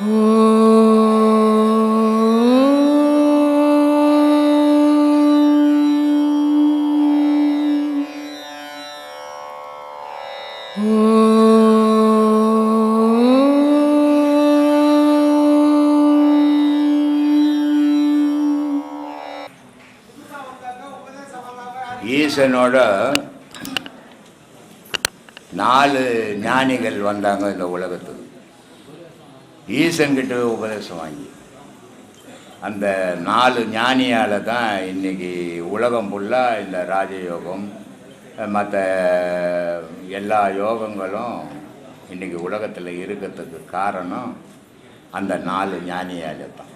ஈசனோட நாலு ஞானிகள் வந்தாங்க இந்த உலகத்துக்கு. ஈசன்கிட்ட உபதேசம் வாங்கி. அந்த நாலு ஞானியால் தான் இன்னைக்கு உலகம் ஃபுல்லாக இந்த ராஜயோகம் மற்ற எல்லா யோகங்களும் இன்றைக்கி உலகத்தில் இருக்கிறதுக்கு காரணம் அந்த நாலு ஞானியால் தான்.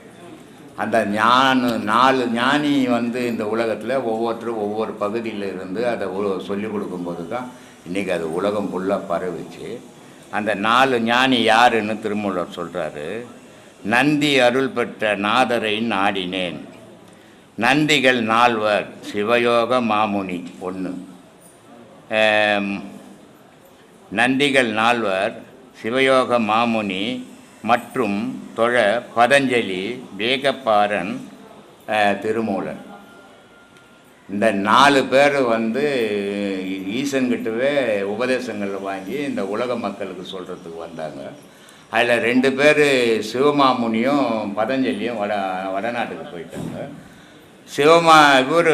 அந்த ஞான நாலு ஞானி வந்து இந்த உலகத்தில் ஒவ்வொருத்தரும் ஒவ்வொரு பகுதியில் இருந்து அதை சொல்லிக் கொடுக்கும்போது தான் இன்றைக்கி அது உலகம் ஃபுல்லாக பரவிச்சு. அந்த நாலு ஞானி யாருன்னு திருமூலர் சொல்கிறாரு நந்தி அருள் பெற்ற நாதரை நாடினேன். நந்திகள் நால்வர் சிவயோக மாமுனி ஒன்று நந்திகள் நால்வர் சிவயோக மாமுனி மற்றும் தொழ பதஞ்சலி வேகப்பாரன் திருமூலன் இந்த நாலு பேர் வந்து ஈசன்கிட்டவே உபதேசங்கள் வாங்கி இந்த உலக மக்களுக்கு சொல்கிறதுக்கு வந்தாங்க. அதில் ரெண்டு பேர் சிவமாமுனியும் பதஞ்சலியும் வட வடநாட்டுக்கு போயிட்டாங்க. சிவமா இவர்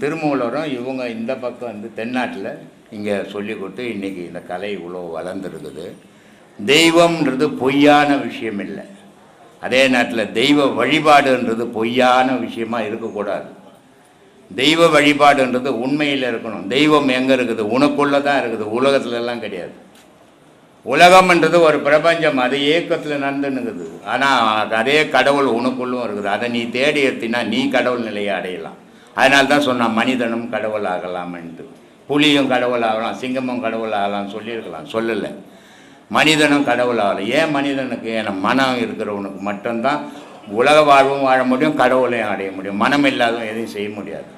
திருமூலரும் இவங்க இந்த பக்கம் வந்து தென்னாட்டில் இங்கே சொல்லி கொடுத்து இன்றைக்கி இந்த கலை இவ்வளோ வளர்ந்துருக்குது. தெய்வம்ன்றது பொய்யான விஷயம் இல்லை. அதே நேரத்தில் தெய்வ வழிபாடுன்றது பொய்யான விஷயமா இருக்கக்கூடாது. தெய்வ வழிபாடுன்றது உண்மையில் இருக்கணும். தெய்வம் எங்கே இருக்குது? உனக்குள்ளே தான் இருக்குது. உலகத்துலலாம் கிடையாது. உலகம்ன்றது ஒரு பிரபஞ்சம். அது ஏக்கத்தில் நடந்துன்னுக்குது ஆனால் அதே கடவுள் உனக்குள்ளும் இருக்குது. அதை நீ தேடி எடுத்தினா நீ கடவுள் நிலையை அடையலாம். அதனால தான் சொன்னான் மனிதனும் கடவுள் ஆகலாம்ன்ட்டு. புலியும் கடவுள் ஆகலாம். சிங்கமும் கடவுள் ஆகலாம் சொல்லியிருக்கலாம். சொல்லலை. மனிதனும் கடவுள் ஆகலாம் ஏன் மனிதனுக்கு? ஏன்னா மனம் இருக்கிறவனுக்கு மட்டும்தான் உலக வாழ்வும் வாழ முடியும் கடவுளையும் அடைய முடியும். மனம் இல்லாதவன் எதையும் செய்ய முடியாது.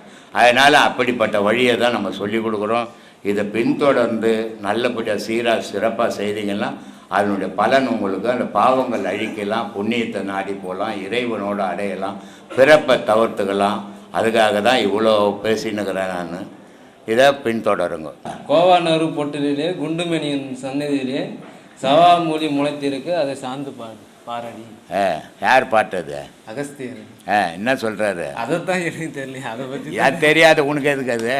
அதனால் அப்படிப்பட்ட வழியை தான் நம்ம சொல்லிக் கொடுக்குறோம். இதை பின்தொடர்ந்து நல்லபடியாக சீராக சிறப்பாக செய்தீங்கன்னா அதனுடைய பலன் உங்களுக்கு அந்த பாவங்கள் அழிக்கலாம் புண்ணியத்தை நாடி போகலாம் இறைவனோடு அடையலாம் பிறப்பை தவிர்த்துக்கலாம். அதுக்காக தான் இவ்வளோ பேசினுக்கிறேன் நான். இதை பின்தொடருங்க. கோவானூர் பொட்டிலே குண்டுமணியின் சன்னதியிலே சவாமூலி முளைத்திருக்கு. அதை சார்ந்து பாடு பாரடி. ஆ யார் பாட்டது? அகஸ்தியர் ஆ என்ன சொல்கிறாரு அதைத்தான் எனக்கு தெரியல அதை பற்றி யார் தெரியாது உனக்கு எதுக்கு அது?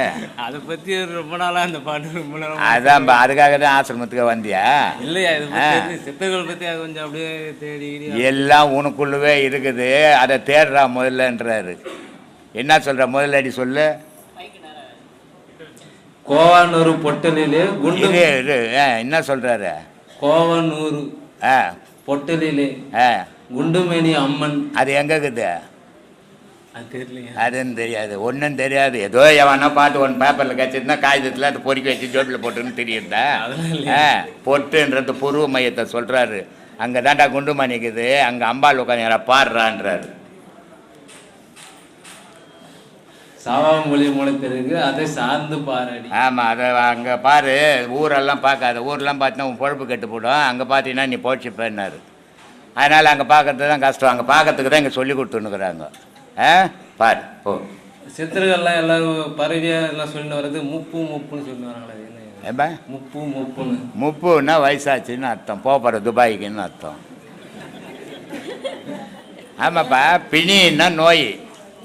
அதை பற்றி ரொம்ப நாளாக அந்த பாட்டு ரொம்ப நாளாக அதான் அதுக்காக தான் ஆசிரமத்துக்கு வந்தியா? இல்லையா இதை பற்றி சித்தர்கள் பற்றி அது கொஞ்சம் அப்படியே தேடி எல்லாம் உனக்குள்ளவே இருக்குது அதை தேடுறா முதல்லன்றாரு. என்ன சொல்ற முதலடி சொல்லு. கோவானூர் பொட்டலிலே குண்டு என்ன சொல்றாரு? கோவானூர் ஆ பொட்டலிலே ஆ. குண்டுமணி அம்மன். அது எங்க இருக்குது? அதுன்னு தெரியாது. ஒன்றும் தெரியாது. ஏதோ எவனா பாட்டு ஒன்று பேப்பரில் கச்சிருந்தா காகிதத்தில் அதை பொறுக்கி வச்சு ஜோட்டில் போட்டுன்னு தெரியுதா பொட்டுன்றது புருவ மையத்தை சொல்கிறாரு அங்கே தாண்டா குண்டு மணிக்குது அங்கே அம்பாள் உட்காந்து பாடுறான்றாரு. சாவாமொழி முளைத்திருக்கு அதை சார்ந்து பாரடி. ஆமாம் அதை அங்கே பாரு ஊரெல்லாம் பார்க்காத ஊரெல்லாம் பார்த்தீங்கன்னா உன் பொழப்பு கெட்டு போடும் அங்கே பார்த்தீங்கன்னா நீ போச்சுப்பேன்னாரு. அதனால் அங்கே பார்க்கறது தான் கஷ்டம். அங்கே பார்க்கறதுக்கு தான் இங்கே சொல்லி கொடுத்துன்னுக்குறாங்க. ஆ? பாரு போ. சித்தர்கள்லாம் எல்லாரும் பறவையா எல்லாம் சொல்லிட்டு வர்றது முப்பு முப்புன்னு சொல்லிட்டு வராங்களே? ஏப்பா முப்பு முப்புன்னு. முப்புன்னா வயசாச்சுன்னு அர்த்தம். போகிற துபாய்க்குன்னு அர்த்தம். ஆமாப்பா பிணின்னா நோய்.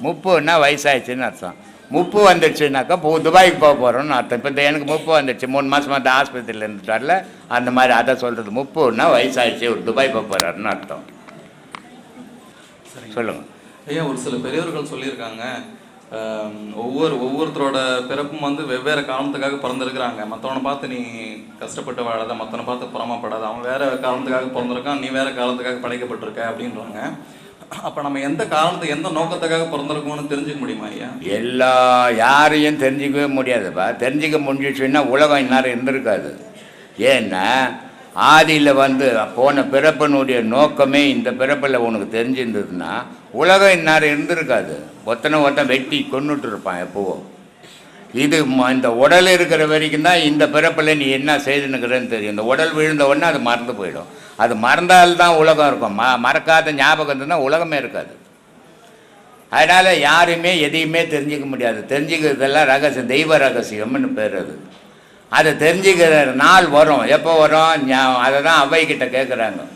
முப்புன்னா வயசாயிடுச்சுன்னு அர்த்தம். முப்பு வந்துடுச்சுனாக்கா இப்போ துபாய்க்கு போக போகிறோம்னு அர்த்தம். இப்போ எனக்கு முப்பு வந்துடுச்சு. மூணு மாதமாக அந்த ஆஸ்பத்திரியில் இருந்துட்டு வரல அந்த மாதிரி அதை சொல்கிறது முப்புன்னா வயசாயிடுச்சு ஒரு துபாய் போக போகிறாருன்னு அர்த்தம். சொல்லுங்கள் ஐயா ஒரு சில பெரியவர்கள் சொல்லியிருக்காங்க. ஒவ்வொரு ஒவ்வொருத்தரோட பிறப்பும் வந்து வெவ்வேறு காரணத்துக்காக பிறந்திருக்கிறாங்க. மற்றவனை பார்த்து நீ கஷ்டப்பட்டு வாழாத மற்றவனை பார்த்து புறமப்படாத அவன் வேற காரணத்துக்காக பிறந்திருக்கான் நீ வேற காரணத்துக்காக படைக்கப்பட்டிருக்க அப்படின்றாங்க. அப்போ நம்ம எந்த காரணத்தை எந்த நோக்கத்துக்காக பிறந்திருக்கோம்னு தெரிஞ்சுக்க முடியுமா ஐயா? எல்லா யாரையும் தெரிஞ்சிக்கவே முடியாதுப்பா. தெரிஞ்சிக்க முடிஞ்சிச்சுன்னா உலகம் இந்நேரம் இருந்திருக்காது. ஏன்னா ஆதியில் வந்து போன பிறப்பினுடைய நோக்கமே இந்த பிறப்பில் உனக்கு தெரிஞ்சிருந்ததுன்னா உலகம் இந்நேரம் இருந்திருக்காது. ஒத்தனை ஒருத்தன் வெட்டி கொண்டுட்டு இருப்பான் எப்போவும் இது ம- இந்த உடல் இருக்கிற வரைக்கும் தான் இந்த பிறப்பில் நீ என்ன செய்துன்னுக்கிறன்னு தெரியும். இந்த உடல் விழுந்த உடனே அது மறந்து போயிடும். அது மறந்தால்தான் உலகம் இருக்கும். ம மறக்காத ஞாபகம் இருந்ததுன்னா உலகமே இருக்காது. அதனால் யாருமே எதையுமே தெரிஞ்சிக்க முடியாது. தெரிஞ்சுக்கிறதெல்லாம் ரகசியம். தெய்வ ரகசியம்னு பேர் அது. அதை தெரிஞ்சுக்கிற நாள் வரும். எப்போ வரும்? ஞா- அதை தான் அவைக்கிட்ட கேட்குறாங்க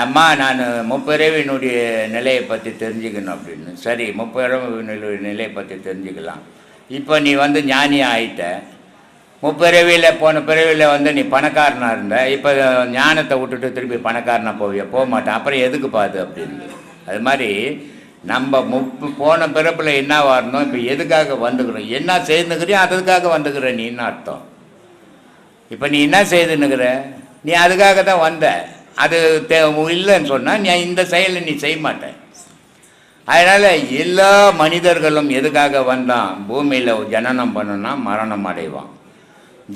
அம்மா நான் முப்பிறவினுடைய நிலையை பற்றி தெரிஞ்சுக்கணும் அப்படின்னு. சரி முப்பிறவினுடைய நிலையை பற்றி தெரிஞ்சுக்கலாம். இப்போ நீ வந்து ஞானி ஆயிட்ட. முப்பிறவியில் போன பிறவியில் வந்து நீ பணக்காரனாக இருந்த. இப்போ ஞானத்தை விட்டுட்டு திருப்பி பணக்காரனாக போவிய. போக மாட்டேன். அப்புறம் எதுக்கு பாது அப்படின்னு. அது மாதிரி நம்ம முப்பு போன பிறப்பில் என்ன வரணும் இப்போ எதுக்காக வந்துக்கிறோம்? என்ன செய்துக்கிறியோ அதுக்காக வந்துக்கிற நீன்னு அர்த்தம். இப்போ நீ என்ன செய்துன்னுக்கிற? நீ அதுக்காக தான் வந்த. அது தே இல்லைன்னு சொன்னால் நீ இந்த செயலை நீ செய்ய மாட்டேன் அதனால் எல்லா மனிதர்களும் எதுக்காக வந்தான் பூமியில் ஜனனம் பண்ணுனா மரணம் அடைவான்.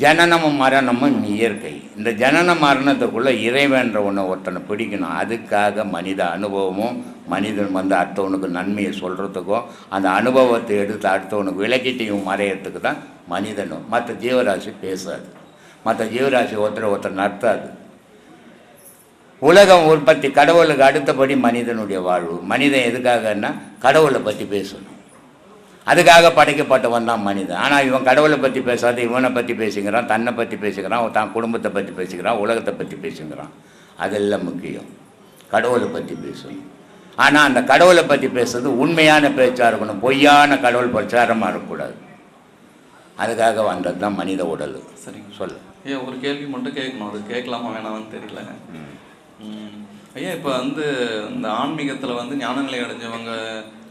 ஜனனமும் மரணமும் இயற்கை. இந்த ஜனன மரணத்துக்குள்ளே இறைவன்ற ஒன்று ஒருத்தனை பிடிக்கணும். அதுக்காக மனித அனுபவமும் மனிதன் வந்து அடுத்தவனுக்கு நன்மையை சொல்கிறதுக்கும் அந்த அனுபவத்தை எடுத்து அடுத்தவனுக்கு விளக்கிட்டையும் மறையறதுக்கு தான் மனிதனும். மற்ற ஜீவராசி பேசாது. மற்ற ஜீவராசி ஒருத்தர் ஒருத்தர் நடத்தாது. உலகம் உற்பத்தி கடவுளுக்கு அடுத்தபடி மனிதனுடைய வாழ்வு. மனிதன் எதுக்காகன்னா கடவுளை பற்றி பேசணும். அதுக்காக படைக்கப்பட்டவன் தான் மனிதன். ஆனால் இவன் கடவுளை பற்றி பேசாத இவனை பற்றி பேசிக்கிறான் தன்னை பற்றி பேசிக்கிறான் தான் குடும்பத்தை பற்றி பேசிக்கிறான் உலகத்தை பற்றி பேசிக்கிறான் அதெல்லாம் முக்கியம். கடவுளை பற்றி பேசணும். ஆனால் அந்த கடவுளை பற்றி பேசுறது உண்மையான பேச்சாக இருக்கணும் பொய்யான கடவுள் பிரச்சாரமாக இருக்கக்கூடாது. அதுக்காக வந்தது தான் மனித உடல். சரிங்க. சொல்லு. ஐயா ஒரு கேள்வி மட்டும் கேட்கணும். அது கேட்கலாமா வேணாமான்னு தெரியல. ஐயா இப்போ வந்து இந்த ஆன்மீகத்தில் வந்து ஞான நிலை அடைஞ்சவங்க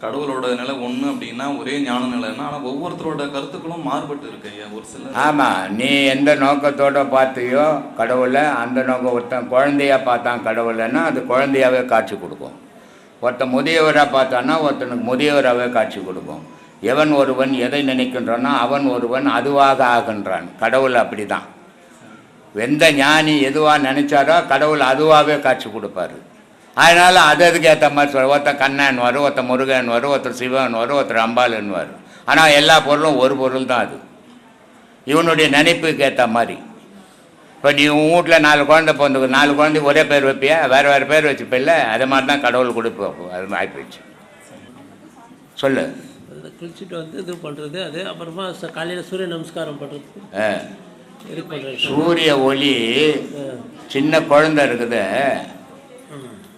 கடவுளோட நிலை ஒன்று அப்படின்னா ஒரே ஞான நிலைன்னா ஆனால் ஒவ்வொருத்தரோட கருத்துக்களும் மாறுபட்டு இருக்கு ஐயா ஒரு சில ஆமாம் நீ எந்த நோக்கத்தோட பார்த்தியோ கடவுளை அந்த நோக்கம் ஒருத்தன் குழந்தையா பார்த்தான் கடவுளைன்னா அது குழந்தையாவே காட்சி கொடுக்கும். ஒருத்தன் முதியவராக பார்த்தான்னா ஒருத்தனுக்கு முதியவராகவே காட்சி கொடுக்கும். எவன் ஒருவன் எதை நினைக்கின்றானோ அவன் ஒருவன் அதுவாக ஆகின்றான். கடவுள் அப்படி தான் எந்த ஞானி எதுவாக நினைச்சாரோ கடவுள் அதுவாகவே காட்சி கொடுப்பாரு. அதனால் அது அதுக்கு ஏற்ற மாதிரி சொல்ல ஒருத்தன் கண்ணன் வரும் ஒருத்தன் முருகன் வரும் ஒருத்தர் சிவன் வரும் ஒருத்தர் அம்பாளுன்னு வரும் ஆனால் எல்லா பொருளும் ஒரு பொருள் தான் அது. இவனுடைய நினைப்புக்கு ஏற்ற மாதிரி. இப்போ நீ உன் வீட்டில் நாலு குழந்தை பிறந்து நாலு குழந்தைக்கு ஒரே பேர் வைப்பியா? வேறு வேறு பேர் வச்சுப்பில்ல அது மாதிரி தான் கடவுள் கொடுப்போம் அது ஆகிப்போச்சு சொல்லு. குளிச்சுட்டு வந்து இது பண்ணுறது அது அப்புறமா காலையில் சூரிய நமஸ்காரம் பண்ணுறது ஆ. பண்ணுறது சூரிய ஒளி சின்ன குழந்தை இருக்குது.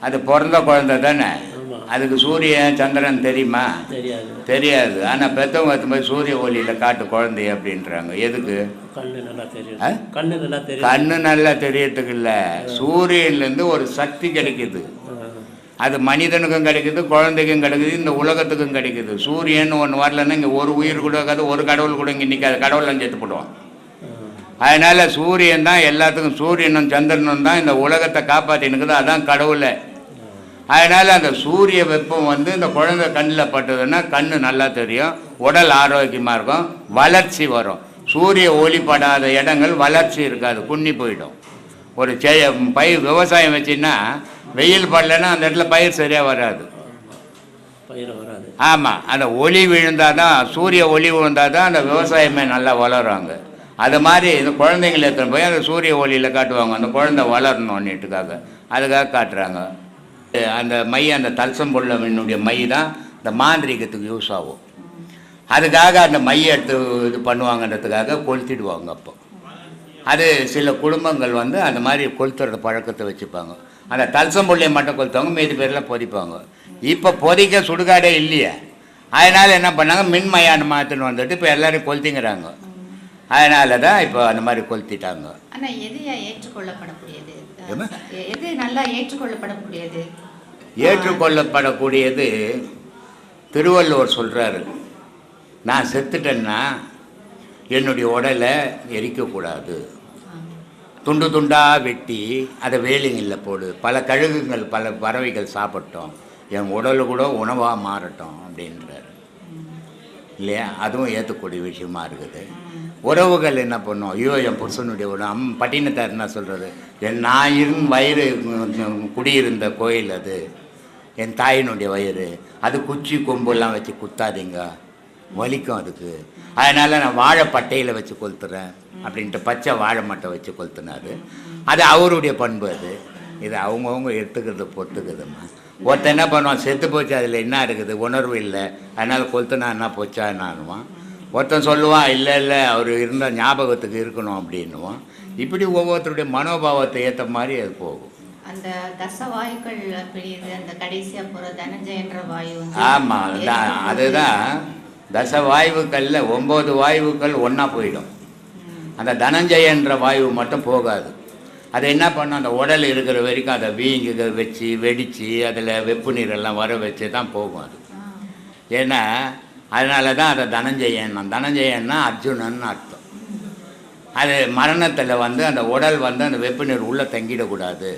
அது பிறந்த குழந்தை தானே. அதுக்கு சூரியன் சந்திரன் தெரியுமா? தெரியாது. ஆனால் பெற்றவங்க போய் சூரிய ஒளியில் காட்டு குழந்தைய அப்படின்றாங்க. எதுக்கு? கண்ணு நல்லா தெரியறதுக்கு இல்லை. சூரியன்லேருந்து ஒரு சக்தி கிடைக்குது. அது மனிதனுக்கும் கிடைக்குது குழந்தைக்கும் கிடைக்குது இந்த உலகத்துக்கும் கிடைக்குது. சூரியன் ஒன்று வரலன்னா இங்கே ஒரு உயிர் கூட இருக்காது ஒரு கடவுள் கூட இங்கே நிற்காது கடவுள் செத்து போடுவான் அதனால் சூரியன் தான் எல்லாத்துக்கும் சூரியனும் சந்திரனும் தான் இந்த உலகத்தை காப்பாற்றினுக்குது அதான் கடவுளை. அதனால் அந்த சூரிய வெப்பம் வந்து இந்த குழந்தை கண்ணில் பட்டதுன்னா கண்ணு நல்லா தெரியும் உடல் ஆரோக்கியமாக இருக்கும் வளர்ச்சி வரும். சூரிய ஒளி படாத இடங்கள் வளர்ச்சி இருக்காது குன்னி போயிடும். ஒரு செ பயிர் விவசாயம் வச்சின்னா வெயில் படலைன்னா அந்த இடத்துல பயிர் சரியாக வராது. பயிர் வராது. ஆமாம் அந்த ஒளி விழுந்தால் தான் சூரிய ஒளி விழுந்தால் தான் அந்த விவசாயமே நல்லா வளருவாங்க அது மாதிரி இந்த குழந்தைங்களை எடுத்துன்னு போய் அந்த சூரிய ஒளியில் காட்டுவாங்க. அந்த குழந்தை வளரணும்னுட்டுக்காக அதுக்காக காட்டுறாங்க. அந்த மை அந்த தல்சம் பொருளனுடைய மை தான் இந்த மாந்திரிகத்துக்கு யூஸ் ஆகும். அதுக்காக அந்த மையை எடுத்து இது பண்ணுவாங்கன்றதுக்காக கொளுத்திடுவாங்க அப்போ. அது சில குடும்பங்கள் வந்து அந்த மாதிரி கொளுத்துற பழக்கத்தை வச்சுப்பாங்க. அந்த தல்சம் பொள்ளையை மட்டும் கொளுத்துவாங்க மீதி பேர்லாம் பொதிப்பாங்க இப்போ பொதிக்க சுடுகாடே இல்லையே. அதனால் என்ன பண்ணாங்க மின்மயானம் மாற்றின்னு வந்துட்டு இப்போ எல்லோரும் கொளுத்திங்கிறாங்க. அதனால தான் இப்போ அந்த மாதிரி கொளுத்திட்டாங்க. ஆனா எதையா ஏற்றுக்கொள்ளப்படக்கூடியது? என்ன? எது நல்லா ஏற்றுக்கொள்ளப்படக்கூடியது? ஏற்றுக்கொள்ளப்படக்கூடியது திருவள்ளுவர் சொல்கிறாரு நான் செத்துட்டேன்னா என்னுடைய உடலை எரிக்கக்கூடாது. துண்டு துண்டாக வெட்டி அதை வேலிங்களில் போடு. பல கழுகுகள் பல பறவைகள் சாப்பிட்டோம். என் உடல் கூட உணவாக மாறட்டும் அப்படின்றாரு. இல்லையா? அதுவும் ஏற்றக்கூடிய விஷயமா இருக்குது. உறவுகள் என்ன பண்ணும்? ஐயோ என் புருஷனுடைய உணவு அம் பட்டினத்தார் என்ன சொல்கிறது என் நான் இருந் வயிறு குடியிருந்த கோயில் அது. என் தாயினுடைய வயிறு. அது குச்சி கொம்பெல்லாம் வச்சு குத்தாதீங்க. வலிக்கும் அதுக்கு. அதனால் நான் வாழைப்பட்டையில் வச்சு கொளுத்துறேன் அப்படின்ட்டு பச்சை வாழை மட்டை வச்சு கொளுத்துனாரு அது அவருடைய பண்பு அது. இது அவங்கவுங்க எடுத்துக்கிறது பொறுத்துக்குதும்மா ஒருத்தன் என்ன பண்ணுவான் செத்து போச்சு அதில் என்ன இருக்குது? உணர்வு இல்லை. அதனால் கொளுத்துனா என்ன போச்சா என்னானுவான் ஒருத்தன் சொல்லுவான் இல்லை இல்லை அவர் இருந்த ஞாபகத்துக்கு இருக்கணும் அப்படின்னுவான். இப்படி ஒவ்வொருத்தருடைய மனோபாவத்தை ஏற்ற மாதிரி அது போகும். அந்த தச வாயுக்கள் பிரியுது அந்த தனஞ்சயன்ற வாயு ஆமாம் அதுதான். தச வாயுக்களில் ஒம்பது வாயுக்கள் ஒன்றா போயிடும். அந்த தனஞ்சயன்ற வாயு மட்டும் போகாது. அதை என்ன பண்ணும் அந்த உடல் இருக்கிற வரைக்கும் அதை வீங்க வச்சு வெடித்து அதில் வெப்பு நீரெல்லாம் வர வச்சு தான் போகும் அது. ஏன்னா அதனால தான் அதை தனஞ்சயன் தனஞ்சயன்னா அர்ஜுனன் அர்த்தம். அது மரணத்தில் வந்து அந்த உடல் வந்து அந்த வெப்பு நீர் உள்ளே தங்கிடக்கூடாது.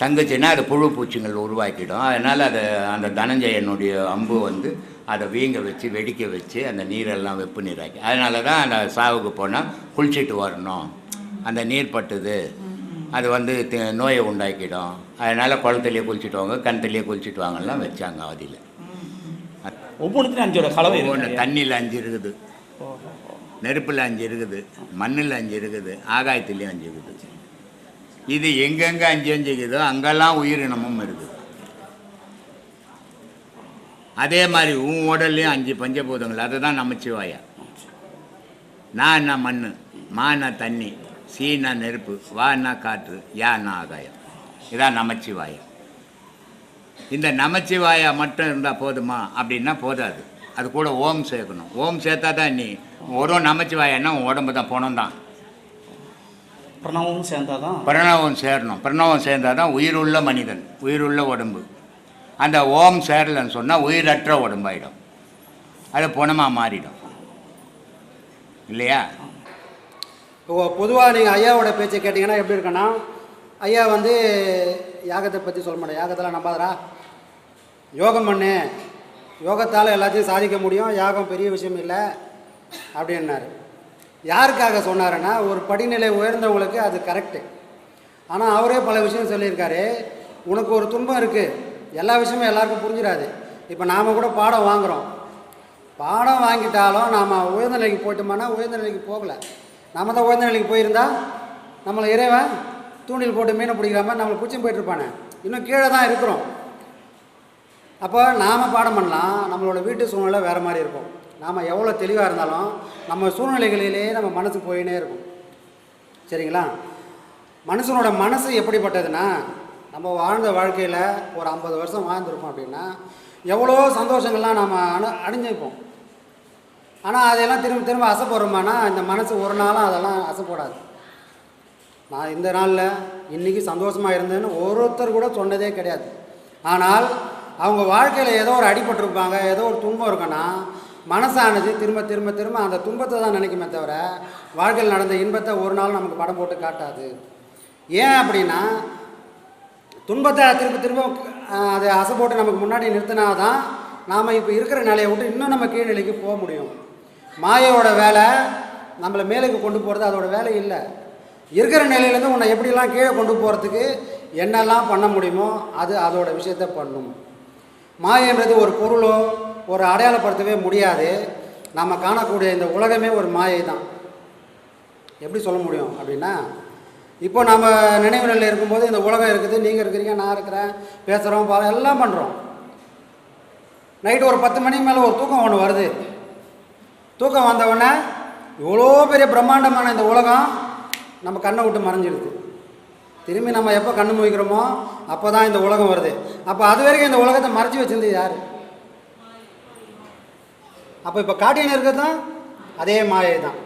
தங்குச்சுன்னா அது புழு பூச்சிகள் உருவாக்கிடும். அதனால் அது அந்த தனஞ்சயனுடைய அம்பு வந்து அதை வீங்க வச்சு வெடிக்க வச்சு அந்த நீரெல்லாம் வெப்பு நீராக்கி. அதனால தான் அந்த சாவுக்கு போனால் குளிச்சிட்டு வரணும். அந்த நீர் பட்டுது. அது வந்து நோயை உண்டாக்கிடும். அதனால் குளத்துலேயே குளிச்சுட்டு வாங்க கிணத்துலேயே குளிச்சுட்டு வாங்கலாம் வச்சாங்க அதில் ஒவ்வொன்றுத்தையும் அஞ்சோட கலவை ஒவ்வொன்று தண்ணியில் அஞ்சு இருக்குது. நெருப்பில் அஞ்சு இருக்குது. மண்ணில் அஞ்சு இருக்குது. ஆகாயத்துலேயும் அஞ்சு இருக்குது. இது எங்கெங்கே அஞ்சு அஞ்சு இருக்குதோ அங்கெல்லாம் உயிரினமும் இருக்குது. அதே மாதிரி உன் உடல்லையும் அஞ்சு பஞ்சபூதங்கள். அதுதான் நமச்சிவாயா நான்னா மண் மானா தண்ணி? சீனா நெருப்பு வான்னா காற்று யான்னா ஆகாயம் இதான் நமச்சிவாயம். இந்த நமச்சிவாயா மட்டும் இருந்தால் போதுமா? அப்படின்னா போதாது. அது கூட ஓம் சேர்க்கணும். ஓம் சேர்த்தா தான் நீ ஒரு நமச்சிவாயன்னா உன் உடம்பு தான் பணம் தான். பிரணவமும் சேர்ந்தாதான் பிரணவம் சேரணும். பிரணவம் சேர்ந்தால் தான் உயிருள்ள மனிதன் உயிருள்ள உடம்பு. அந்த ஓம் சேரலைன்னு சொன்னால் உயிரற்ற உடம்பாயிடும். அது புணமாக மாறிடும். இல்லையா? இப்போ பொதுவாக நீங்கள் ஐயாவோட பேச்சை கேட்டிங்கன்னா எப்படி இருக்குன்னா ஐயா வந்து யாகத்தை பற்றி சொல்ல மாட்டேன் யாகத்தெல்லாம் நம்பாதரா யோகம் பண்ணு. யோகத்தால் எல்லாத்தையும் சாதிக்க முடியும். யாகம் பெரிய விஷயம் இல்லை அப்படின்னாரு. யாருக்காக சொன்னாருன்னா ஒரு படிநிலை உயர்ந்தவங்களுக்கு அது கரெக்டு ஆனால் அவரே பல விஷயம் சொல்லியிருக்காரு. உனக்கு ஒரு துன்பம் இருக்குது எல்லா விஷயமும் எல்லாருக்கும் புரிஞ்சிடாது. இப்போ நாம் கூட பாடம் வாங்குகிறோம் பாடம் வாங்கிட்டாலும் நாம் உயர்ந்த நிலைக்கு போயிட்டோம்னா உயர்ந்த நிலைக்கு போகலை. நம்ம தான் உயர்ந்த நிலைக்கு போயிருந்தா நம்மளை இறைவன் தூண்டில் போட்டு மீனை பிடிக்கிற மாதிரி நம்மளை பிடிச்சி போயிட்டுருப்பானே இன்னும் கீழே தான் இருக்கிறோம். அப்போ நாம் பாடம் பண்ணலாம் நம்மளோட வீட்டு சூழ்நிலை வேறு மாதிரி இருக்கும். நாம் எவ்வளோ தெளிவாக இருந்தாலும் நம்ம சூழ்நிலைகளிலேயே நம்ம மனசு போயினே இருக்கும். சரிங்களா? மனுஷனோட மனசு எப்படிப்பட்டதுன்னா நம்ம வாழ்ந்த வாழ்க்கையில் ஒரு ஐம்பது வருஷம் வாழ்ந்துருப்போம் அப்படின்னா எவ்வளோ சந்தோஷங்கள்லாம் நாம் அணு அணிஞ்சிருப்போம் ஆனால் அதையெல்லாம் திரும்ப திரும்ப ஆசைப்படுறோமானா இந்த மனசு ஒரு நாளும் அதெல்லாம் அசைப்படாது நான் இந்த நாளில் இன்றைக்கி சந்தோஷமாக இருந்தேன்னு ஒருத்தர் கூட சொன்னதே கிடையாது. ஆனால் அவங்க வாழ்க்கையில் ஏதோ ஒரு அடிபட்டிருப்பாங்க ஏதோ ஒரு துன்பம் இருக்குன்னா மனசானது திரும்ப திரும்ப திரும்ப அந்த துன்பத்தை தான் நினைக்குமே தவிர வாழ்க்கையில் நடந்த இன்பத்தை ஒரு நாள் நமக்கு படம் போட்டு காட்டாது. ஏன் அப்படின்னா துன்பத்தை திரும்ப திரும்ப அதை அசை போட்டு நமக்கு முன்னாடி நிறுத்தினா தான் நாம் இப்போ இருக்கிற நிலையை விட்டு இன்னும் நம்ம கீழ்நிலைக்கு போக முடியும். மாயோட வேலை நம்மளை மேலுக்கு கொண்டு போகிறது அதோட வேலை இல்லை. இருக்கிற நிலையிலேருந்து உன்னை எப்படிலாம் கீழே கொண்டு போகிறதுக்கு என்னெல்லாம் பண்ண முடியுமோ அது அதோட விஷயத்தை பண்ணும். மாயன்றது ஒரு பொருளோ ஒரு அடையாளப்படுத்தவே முடியாது. நம்ம காணக்கூடிய இந்த உலகமே ஒரு மாயை தான். எப்படி சொல்ல முடியும் அப்படின்னா இப்போ நம்ம நினைவு நிலையில் இருக்கும்போது இந்த உலகம் இருக்குது நீங்கள் இருக்கிறீங்க நான் இருக்கிறேன் பேசுகிறோம் எல்லாம் பண்ணுறோம் நைட்டு ஒரு பத்து மணிக்கு மேலே ஒரு தூக்கம் ஒன்று வருது. தூக்கம் வந்தவுடனே இவ்வளோ பெரிய பிரம்மாண்டமான இந்த உலகம் நம்ம கண்ணை விட்டு மறைஞ்சிடுது திரும்பி நம்ம எப்போ கண்ணு முழிக்கிறோமோ அப்போ தான் இந்த உலகம் வருது. அப்போ அது வரைக்கும் இந்த உலகத்தை மறைச்சி வச்சிருந்தது யார்? அப்போ இப்போ காட்டின்னு இருக்கிறது தான் அதே மாயை தான்.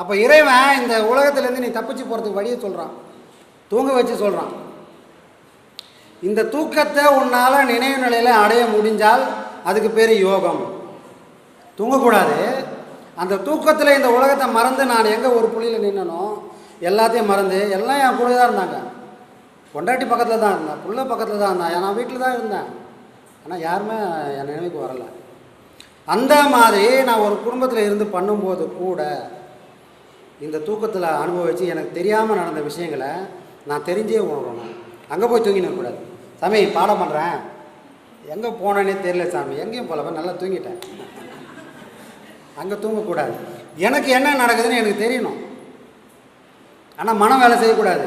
அப்போ இறைவன் இந்த உலகத்துலேருந்து நீ தப்பிச்சு போகிறதுக்கு வழியை சொல்கிறான் தூங்க வச்சு சொல்கிறான் இந்த தூக்கத்தை உன்னால் நினைவு நிலையில் அடைய முடிஞ்சால் அதுக்கு பேர் யோகம். தூங்கக்கூடாது. அந்த தூக்கத்தில் இந்த உலகத்தை மறந்து நான் எங்கே ஒரு புள்ளியில் நின்னனோ எல்லாத்தையும் மறந்து எல்லாம் என் கூட தான் இருந்தாங்க. பொண்டாட்டி பக்கத்தில் தான் இருந்தேன் புள்ள பக்கத்தில் தான் இருந்தேன். நான் வீட்டில் தான் இருந்தேன். ஆனால் யாருமே என் நினைவுக்கு வரலை. அந்த மாதிரி நான் ஒரு குடும்பத்தில் இருந்து பண்ணும்போது கூட இந்த தூக்கத்தில் அனுபவித்து எனக்கு தெரியாமல் நடந்த விஷயங்களை நான் தெரிஞ்சே உணரணும். அங்கே போய் தூங்கினக்கூடாது சாமி பாடம் பண்ணுறேன் எங்கே போனேன்னே தெரியல சாமி. எங்கேயும் போலப்போ நல்லா தூங்கிட்டேன். அங்கே தூங்கக்கூடாது. எனக்கு என்ன நடக்குதுன்னு எனக்கு தெரியணும். ஆனால் மனம் வேலை செய்யக்கூடாது.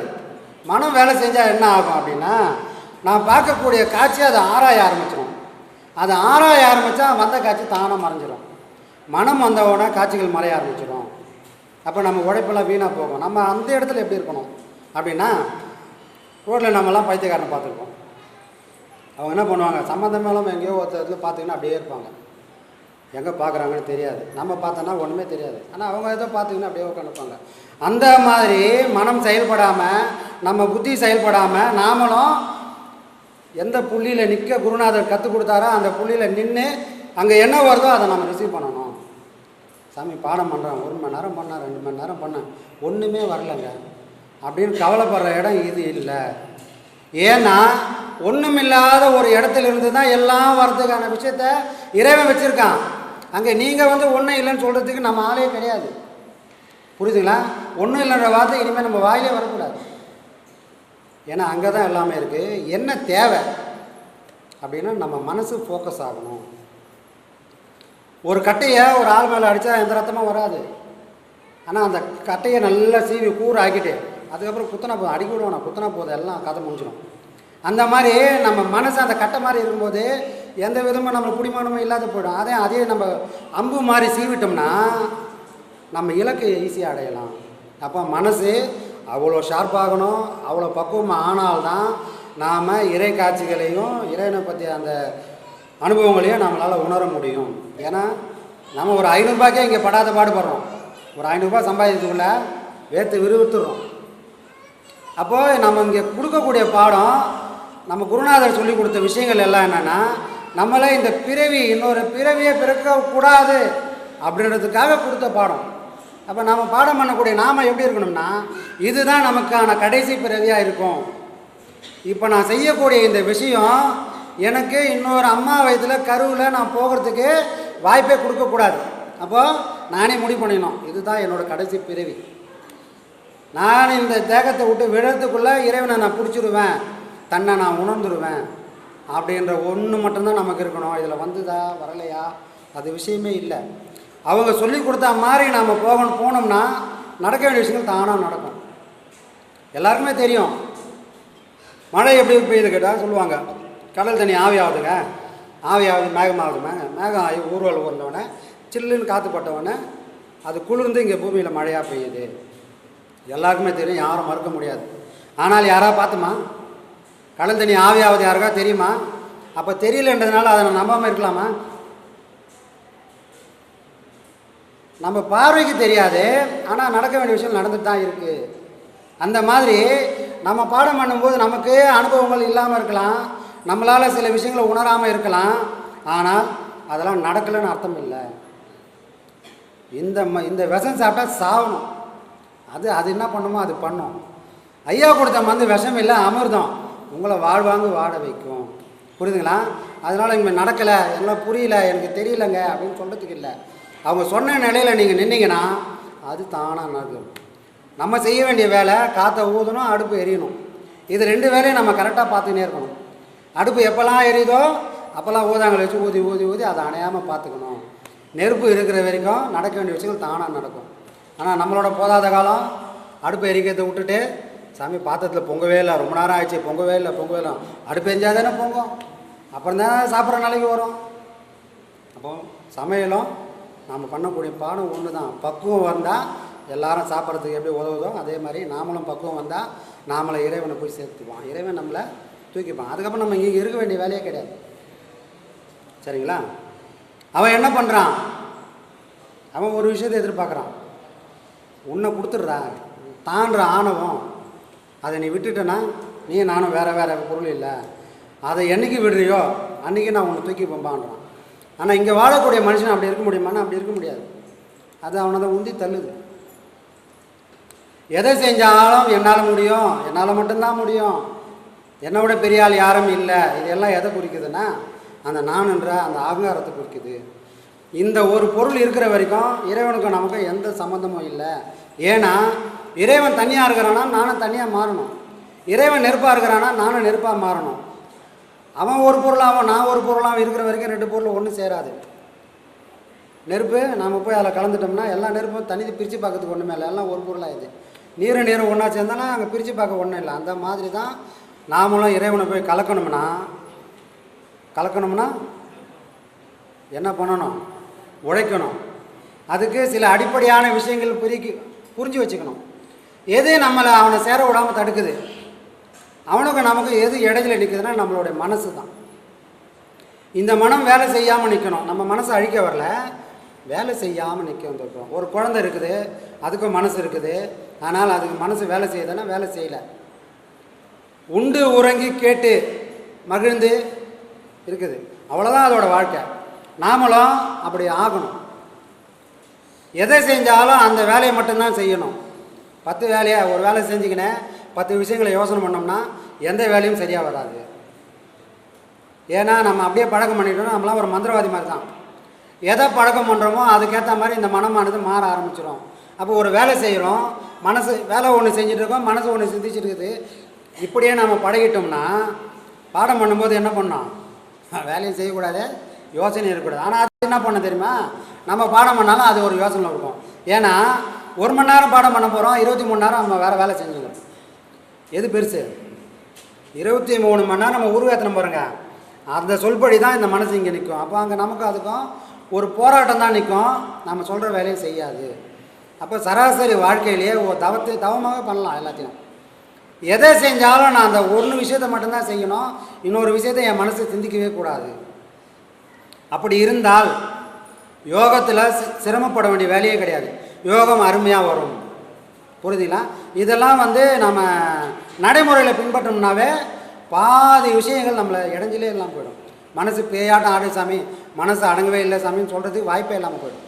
மனம் வேலை செஞ்சால் என்ன ஆகும் அப்படின்னா நான் பார்க்கக்கூடிய காட்சி அதை ஆராய ஆரம்பிச்சிடும் அதை ஆராய ஆரம்பித்தா வந்த காட்சி தானாக மறைஞ்சிடும் மனம் வந்த உடனே காட்சிகள் மறைய ஆரம்பிச்சிடும் அப்போ நம்ம உழைப்பெல்லாம் வீணாக போகும். நம்ம அந்த இடத்துல எப்படி இருக்கணும்? அப்படின்னா ரோட்டில் நம்மலாம் பைத்தியக்காரனை பார்த்துருக்கோம் அவங்க என்ன பண்ணுவாங்க? சம்மந்தமேலாம் எங்கேயோ ஒருத்தர் இடத்துல பார்த்திங்கன்னா அப்படியே இருப்பாங்க. எங்கே பார்க்குறாங்கன்னு தெரியாது. நம்ம பார்த்தோன்னா ஒன்றுமே தெரியாது. ஆனால் அவங்க ஏதோ பார்த்திங்கன்னா அப்படியே உட்காந்துப்பாங்க அந்த மாதிரி மனம் செயல்படாமல் நம்ம புத்தி செயல்படாமல் நாமளும் எந்த புள்ளியில் நிற்க குருநாதர் கற்றுக் கொடுத்தாரோ அந்த புள்ளியில் நின்று அங்கே என்ன வருதோ அதை நம்ம ரிசீவ் பண்ணணும். சாமி பாடம் பண்ணுறேன் ஒரு மணி நேரம் பண்ணேன் ரெண்டு மணி நேரம் பண்ணேன். ஒன்றுமே வரலங்க. அப்படின்னு கவலைப்படுற இடம் இது இல்லை. ஏன்னா ஒன்றுமில்லாத ஒரு இடத்துல இருந்து தான் எல்லாம் வர்றதுக்கான விஷயத்த இறைவன் வச்சுருக்கான். அங்கே நீங்கள் வந்து ஒன்றும் இல்லைன்னு சொல்கிறதுக்கு நம்ம ஆளே கிடையாது. புரியுதுங்களா ஒன்றும் இல்லைன்ற வார்த்தை இனிமேல் நம்ம வாயிலே வரக்கூடாது. ஏன்னா அங்கே தான் எல்லாமே இருக்குது என்ன தேவை? அப்படின்னா நம்ம மனசு ஃபோக்கஸ் ஆகணும். ஒரு கட்டையை ஒரு ஆள் மேலே அடித்தா எந்த ரத்தமும் வராது. ஆனால் அந்த கட்டையை நல்லா சீவி கூறு ஆக்கிட்டு அதுக்கப்புறம் குத்தனை போதும். அடிக்க விடுவோம் குத்தனை போதும். எல்லாம் கதை முடிஞ்சிடும். அந்த மாதிரி நம்ம மனசு அந்த கட்டை மாதிரி இருக்கும்போது எந்த விதமும் நம்ம குடிமானமும் இல்லாத போயிடும். அதே அதே நம்ம அம்பு மாதிரி சீவிட்டோம்னா நம்ம இலக்கை ஈஸியாக அடையலாம். அப்போ மனசு அவ்வளோ ஷார்ப்பாகணும் அவ்வளோ பக்குவமாக ஆனால்தான் நாம் இறை காட்சிகளையும் இறைவனை பற்றிய அந்த அனுபவங்களையும் நம்மளால் உணர முடியும். ஏன்னா நம்ம ஒரு ஐநூறுரூபாய்க்கே இங்கே படாத பாடுபடுறோம். ஒரு ஐநூறுரூபா சம்பாதிக்கிறதுக்குள்ள வேர்த்து விறுவித்துறோம் அப்போது நம்ம இங்கே கொடுக்கக்கூடிய பாடம் நம்ம குருநாதர் சொல்லி கொடுத்த விஷயங்கள் எல்லாம் என்னென்னா நம்மளை இந்த பிறவி இன்னொரு பிறவியை பிறக்கக்கூடாது அப்படின்றதுக்காக கொடுத்த பாடம். அப்போ நம்ம பாடம் பண்ணக்கூடிய நாம் எப்படி இருக்கணும்னா இதுதான் நமக்கான கடைசி பிறவியாக இருக்கும். இப்போ நான் செய்யக்கூடிய இந்த விஷயம் எனக்கு இன்னொரு அம்மா வயதில் கருவில் நான் போகிறதுக்கு வாய்ப்பே கொடுக்கக்கூடாது. அப்போது நானே முடிவு பண்ணிடணும். இதுதான் என்னோடய கடைசி பிறவி. நான் இந்த தேகத்தை விட்டு விழறதுக்குள்ளே இறைவனை நான் பிடிச்சிடுவேன் தன்னை நான் உணர்ந்துடுவேன் அப்படின்ற ஒன்று மட்டும்தான் நமக்கு இருக்கணும். இதில் வந்துதா வரலையா? அது விஷயமே இல்லை. அவங்க சொல்லி கொடுத்தா மாதிரி நாம் போகணும் போனோம்னா நடக்க வேண்டிய விஷயங்கள் தானாக நடக்கும். எல்லாருக்குமே தெரியும். மழை எப்படி பெய்யுது கேட்டால் சொல்லுவாங்க கடல் தண்ணி ஆவி ஆகுதுங்க ஆவி ஆகுது மேகம் ஆகுதுங்க மேகம் ஆகி ஊர்வல் ஊர்ந்தவொடனே சில்லுன்னு காற்று அது குளிர்ந்து இங்கே பூமியில் மழையாக பெய்யுது. எல்லாருக்குமே தெரியும் யாரும் மறுக்க முடியாது. ஆனால் யாராக பார்த்துமா? கடல் தண்ணி ஆவி யாருக்கா தெரியுமா? அப்போ தெரியலன்றதுனால அதை நான் நம்பாமல் இருக்கலாமா? நம்ம பார்வைக்கு தெரியாது ஆனால் நடக்க வேண்டிய விஷயம் நடந்துட்டு தான் இருக்குது அந்த மாதிரி நம்ம பாடம் பண்ணும்போது நமக்கு அனுபவங்கள் இல்லாமல் இருக்கலாம். நம்மளால் சில விஷயங்களை உணராமல் இருக்கலாம். ஆனால் அதெல்லாம் நடக்கலைன்னு அர்த்தம் இல்லை. இந்த ம இந்த விஷம் சாப்பிட்டா சாகணும். அது அது என்ன பண்ணுமோ அது பண்ணும். ஐயா கொடுத்த மருந்து விஷம் இல்லை அமிர்தம். உங்களை வாழ்வாங்க வாழ வைக்கும். புரியுதுங்களா? அதனால் இங்கே நடக்கலை எல்லாம் புரியல எனக்கு தெரியலங்க அப்படின்னு சொல்கிறதுக்கு இல்லை. அவங்க சொன்ன நிலையில் நீங்கள் நின்னீங்கன்னா அது தானாக நடக்கும். நம்ம செய்ய வேண்டிய வேலை காற்றை ஊதணும் அடுப்பு எரியணும். இது ரெண்டு வேலையும் நம்ம கரெக்டாக பார்த்துக்கினே இருக்கணும். அடுப்பு எப்போல்லாம் எரியுதோ அப்போல்லாம் ஊதாங்களை வச்சு ஊதி ஊதி ஊதி அதை அணையாமல் பார்த்துக்கணும். நெருப்பு இருக்கிற வரைக்கும் நடக்க வேண்டிய விஷயங்கள் தானாக நடக்கும். ஆனால் நம்மளோட போதாத காலம் அடுப்பு எரிக்கிறதை விட்டுட்டு சாமி பாத்திரத்தில் பொங்கவே இல்லை ரொம்ப நேரம் ஆயிடுச்சு பொங்கவே இல்லை பொங்கவே இல்லை. அடுப்பு எரிஞ்சால் தானே பொங்கும்? அப்புறம் தான் சாப்பிட்ற நாளைக்கு வரும்? அப்போ சமையலும் நாம் பண்ணக்கூடிய பாடம் ஒன்று தான் பக்குவம் வந்தால் எல்லாரும் சாப்பிட்றதுக்கு எப்படி உதவுதோ அதே மாதிரி நாமளும் பக்குவம் வந்தால் நாமளை இறைவனை போய் சேர்த்துக்குவோம். இறைவன் நம்மளை தூக்கிப்பான். அதுக்கப்புறம் நம்ம இங்கே இருக்க வேண்டிய வேலையே கிடையாது. சரிங்களா? அவன் என்ன பண்ணுறான் அவன் ஒரு விஷயத்தை எதிர்பார்க்குறான். உன்னை கொடுத்துட்றா. தான்ற ஆணவம். அதை நீ விட்டுட்டேன்னா நீ நானும் வேறு வேறு பொருள் இல்லை. அதை என்றைக்கு விடுறியோ அன்றைக்கி நான் உன்னை தூக்கி பம்பான்றான். ஆனால் இங்கே வாழக்கூடிய மனுஷன் அப்படி இருக்க முடியுமானா அப்படி இருக்க முடியாது. அது அவனை தான் உந்தி தள்ளுது. எதை செஞ்சாலும் என்னால் முடியும் என்னால் மட்டும்தான் முடியும். என்னை விட பெரிய ஆள் யாரும் இல்லை. இதெல்லாம் எதை குறிக்குதுன்னா அந்த நான் என்ற அந்த அகங்காரத்தை குறிக்குது. இந்த ஒரு பொருள் இருக்கிற வரைக்கும் இறைவனுக்கும் நமக்கும் எந்த சம்மந்தமும் இல்லை. ஏன்னா இறைவன் தனியாக இருக்கிறானா? நானும் தனியாக மாறணும். இறைவன் நெருப்பாக இருக்கிறானா? நானும் நெருப்பாக மாறணும். அவன் ஒரு பொருளாகவும் நான் ஒரு பொருளாகவும் இருக்கிற வரைக்கும் ரெண்டு பொருள் ஒன்றும் சேராது. நெருப்பு நாம் போய் அதில் கலந்துட்டோம்னா எல்லா நெருப்பும் தனித்து பிரித்து பார்க்கறதுக்கு ஒன்றுமே இல்லை. எல்லாம் ஒரு பொருளாகுது நீரும் நீரும் ஒன்றா சேர்ந்தானா அங்கே பிரித்து பார்க்க ஒன்றும் இல்லை. அந்த மாதிரி தான் நாமளும் இறைவனை போய் கலக்கணும்னா கலக்கணும்னா என்ன பண்ணணும்? உழைக்கணும். அதுக்கு சில அடிப்படையான விஷயங்கள் புரிக்கி புரிஞ்சு வச்சுக்கணும். எது நம்மளை அவனை சேர விடாமல் தடுக்குது? அவனுக்கு நமக்கு எது இடையில நிற்குதுன்னா நம்மளுடைய மனசு தான். இந்த மனம் வேலை செய்யாமல் நிற்கணும் நம்ம மனசை அழிக்க வரல. வேலை செய்யாமல் நிற்க வந்துருக்கோம் ஒரு குழந்தை இருக்குது. அதுக்கும் மனசு இருக்குது. ஆனால் அதுக்கு மனசு வேலை செய்யுதுன்னா வேலை செய்யலை. உண்டு உறங்கி கேட்டு மகிழ்ந்து இருக்குது. அவ்வளோதான் அதோடய வாழ்க்கை. நாமளும் அப்படி ஆகணும். எதை செஞ்சாலும் அந்த வேலையை மட்டும்தான் செய்யணும். பத்து வேலையை? ஒரு வேலை செஞ்சுக்கினேன். பத்து விஷயங்களை யோசனை பண்ணோம்னா எந்த வேலையும் சரியாக வராது. ஏன்னா நம்ம அப்படியே பழக்கம் பண்ணிட்டோம்னா நம்மளாம் ஒரு மந்திரவாதி மாதிரி தான். எதை பழக்கம் பண்ணுறோமோ அதுக்கேற்ற மாதிரி இந்த மனமானது மாற ஆரம்பிச்சிடும் அப்போ ஒரு வேலை செய்கிறோம் மனசு வேலை ஒன்று செஞ்சுட்டு இருக்கோம். மனசு ஒன்று சிந்திச்சுட்டு இருக்குது. இப்படியே நம்ம பழகிட்டோம்னா பாடம் பண்ணும்போது என்ன பண்ணோம்? வேலையும் செய்யக்கூடாது யோசனை இருக்கக்கூடாது. ஆனால் அது என்ன பண்ண தெரியுமா? நம்ம பாடம் பண்ணாலும் அது ஒரு யோசனை இருக்கும். ஏன்னா ஒரு மணி நேரம் பாடம் பண்ண போகிறோம் இருபத்தி மூணு நேரம் நம்ம வேறு வேலை செஞ்சுக்கிறோம். எது பெருசு? இருபத்தி மூணு மணி நேரம் நம்ம உருவேத்தனம் பாருங்க. அந்த சொல்படி தான் இந்த மனசு இங்கே நிற்கும் அப்போ அங்கே நமக்கு அதுக்கும் ஒரு போராட்டம் தான் நிற்கும் நம்ம சொல்கிற வேலையை செய்யாது. அப்போ சராசரி வாழ்க்கையிலேயே ஒரு தவத்தை தவமாக பண்ணலாம் எல்லாத்தையும். எதை செஞ்சாலும் நான் அந்த ஒன்று விஷயத்தை மட்டும்தான் செய்யணும். இன்னொரு விஷயத்தை என் மனசு சிந்திக்கவே கூடாது. அப்படி இருந்தால் யோகத்தில் சிரமப்பட வேண்டிய வேலையே கிடையாது. யோகம் அருமையாக வரும். புரியுதுங்களா? இதெல்லாம் வந்து நம்ம நடைமுறையில் பின்பற்றோம்னாவே பாதி விஷயங்கள் நம்மளை இடைஞ்சிலே இல்லாமல் போயிடும். மனசு பேயாட்டம் ஆடு சாமி மனசு அடங்கவே இல்லை சாமின்னு சொல்கிறதுக்கு வாய்ப்பே இல்லாமல் போயிடும்.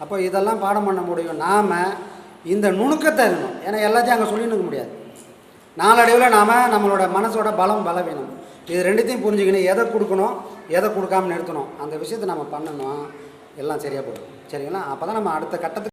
அப்போ இதெல்லாம் பாடம் பண்ண முடியும். நாம் இந்த நுணுக்கத்தை இருக்கணும். ஏன்னா எல்லாத்தையும் அங்கே சொல்லின்னு முடியாது. நாளடைவில் நாம் நம்மளோட மனசோட பலம் பலவீனம். இது ரெண்டுத்தையும் புரிஞ்சுக்கணும் எதை கொடுக்கணும் எதை கொடுக்காம நிறுத்தணும் அந்த விஷயத்தை நம்ம பண்ணணும் எல்லாம் சரியாக போயிடும். சரிங்களா? அப்போ தான் நம்ம அடுத்த கட்டத்துக்கு